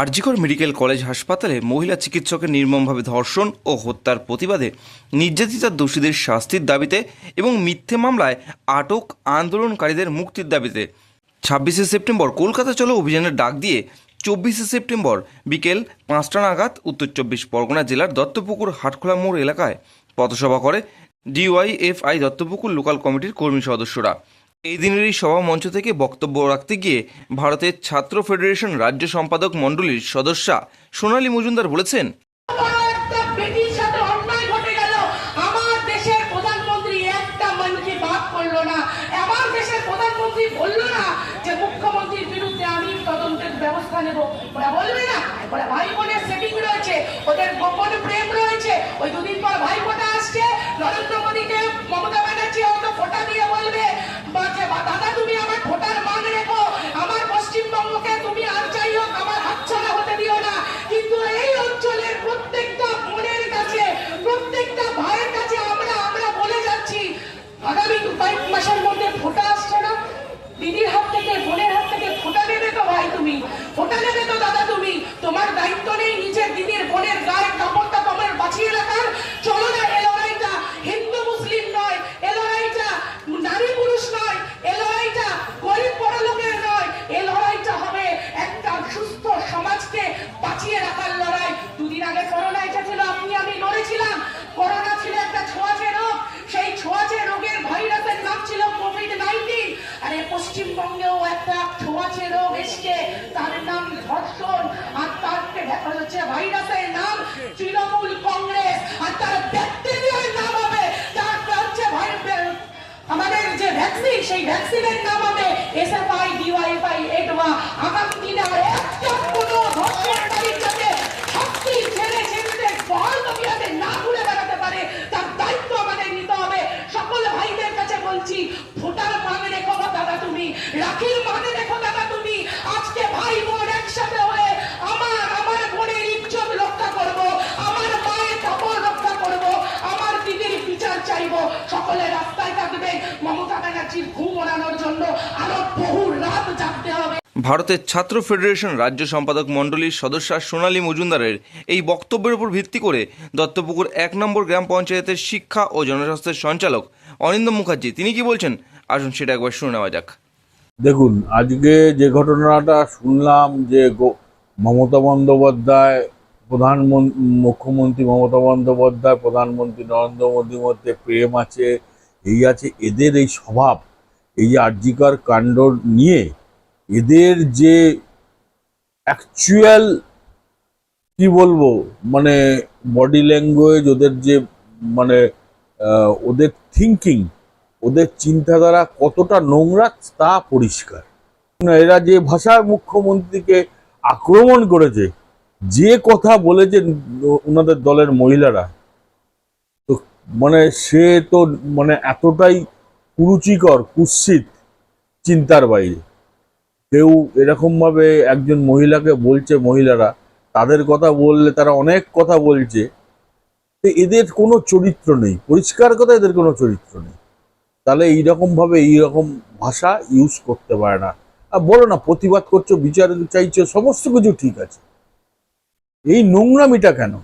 RG Kar medical college হাসপাতালে মহিলা চিকিৎসকের নির্মমভাবে ধর্ষণ ও হত্যার প্রতিবাদে নির্যাতিতার দোষীদের শাস্তির দাবিতে এবং মিথ্যে মামলায় আটক আন্দোলনকারীদের মুক্তির দাবিতে। ছাব্বিশে সেপ্টেম্বর কলকাতা চলো অভিযানের ডাক দিয়ে চব্বিশে সেপ্টেম্বর বিকেল পাঁচটা নাগাদ উত্তর চব্বিশ পরগনা জেলার দত্তপুকুর হাটখোলা মোড় এলাকায় পথসভা করে ডিওয়াইএফআই দত্তপুকুর লোকাল কমিটির কর্মী সদস্যরা। এই দিনের এই সভা মঞ্চ থেকে বক্তব্য রাখতে গিয়ে ভারতের ছাত্র ফেডারেশন রাজ্য সম্পাদক মণ্ডলীর সদস্যা সোনালী মজুমদার বলেছেন ওদের গোপন প্রেম রয়েছে। ওই দুদিন পর ভাই ফোটা আসছে। নরেন্দ্র মোদীকে মমতা ব্যানার্জি হয়তো ফোটা দিয়ে বলবে বলছে, "বা দাদা তুমি আমার ফোটার মান রেখো আমার পশ্চিমবঙ্গকে তুমি আর যাই হোক আমার হাতছাড়া হতে দিও না কিন্তু এই অঞ্চলের প্রত্যেকটা বোনের কাছে প্রত্যেকটা ভাইয়ের কাছে আমরা আমরা বলে যাচ্ছি আগামী দু কয়েক মাসের মধ্যে ফোটা আসছে না দিদির হাত থেকে বোনের হাত থেকে ফোটা নেবে তো ভাই তুমি ফোটা নেবে তো দাদা তুমি তোমার দায়িত্ব নেই নিজের দিদির বোনের গায়ের কাপড়টা তোমার বাঁচিয়ে রাখার চলো না এ লড়াইটা হিন্দু মুসলিম নয় এ লড়াইটা নারী পুরুষ নয় এ লড়াইটা গরিব বড় লোকের নয় এ লড়াইটা হবে একটা সুস্থ সমাজকে বাঁচিয়ে রাখার লড়াই দুদিন আগে করোনা এসেছিল আপনি আমি লড়েছিলাম করোনা ছিল একটা ছোঁয়াচে রোগ সেই ছোঁয়াচে রোগের ভাইরাসের নাম ছিল কোভিড নাইন্টিন আরে পশ্চিমবঙ্গেও একটা ছোঁয়াচে রোগ এসছে তার নাম ধর্ষণ আর তার যাচ্ছে ভাইরাসের নাম তৃণমূল কংগ্রেস, আর তার ব্যাকটেরিয়ার নাম হবে, তার হচ্ছে আমাদের যে ভ্যাকসিন সেই ভ্যাকসিনের নাম হবে এসএফআই ডিওয়াইএফআই এডওয়া আগামী দিনে দায়িত্ব নিতে হবে। সকল ভাইদের কাছে বলছি, ভোটার মানে রেখো দাদা তুমি, রাখির মানে সকলে রাস্তায় থাকবে। মমতা ব্যানার্জির ঘুম ওড়ানোর জন্য আরও বহু রাত জাগতে হবে। ভারতের ছাত্র ফেডারেশন রাজ্য সম্পাদক মণ্ডলীর সদস্যা সোনালী মজুমদারের এই বক্তব্যের উপর ভিত্তি করে দত্তপুকুর এক নম্বর গ্রাম পঞ্চায়েতের শিক্ষা ও জনস্বাস্থ্যের সঞ্চালক অনিন্দ মুখার্জি তিনি কি বলছেন? আসুন সেটা একবার শুনে নেওয়া যাক। দেখুন আজকে যে ঘটনাটা শুনলাম যে গো- মমতা বন্দ্যোপাধ্যায় প্রধানমন্ত্রী মুখ্যমন্ত্রী মমতা বন্দ্যোপাধ্যায়, প্রধানমন্ত্রী নরেন্দ্র মোদীর মধ্যে প্রেম আছে, এই আছে এদের এই স্বভাব, এই যে আর্যিকর কাণ্ড নিয়ে এদের যে অ্যাকচুয়াল কি বলব মানে বডি ল্যাঙ্গুয়েজ ওদের যে মানে ওদের থিঙ্কিং ওদের চিন্তাধারা কতটা নোংরা তা পরিষ্কার। এরা যে ভাষায় মুখ্যমন্ত্রীকে আক্রমণ করেছে যে কথা বলেছে ওনাদের দলের মহিলারা, তো মানে সে তো মানে এতটাই কুরুচিকর, কুৎসিত চিন্তার বাইরে। কেউ এরকমভাবে একজন মহিলাকে বলছে, মহিলারা তাদের কথা বললে তারা অনেক কথা বলছে, তো এদের কোনো চরিত্র নেই। পরিষ্কার কথা, এদের কোনো চরিত্র নেই। তাহলে এইরকম ভাবে এইরকম ভাষা ইউজ করতে পারে না। আর বলো না, প্রতিবাদ করছ, বিচার চাইছো, সমস্ত কিছু ঠিক আছে। এই নোংরামিটা কেন?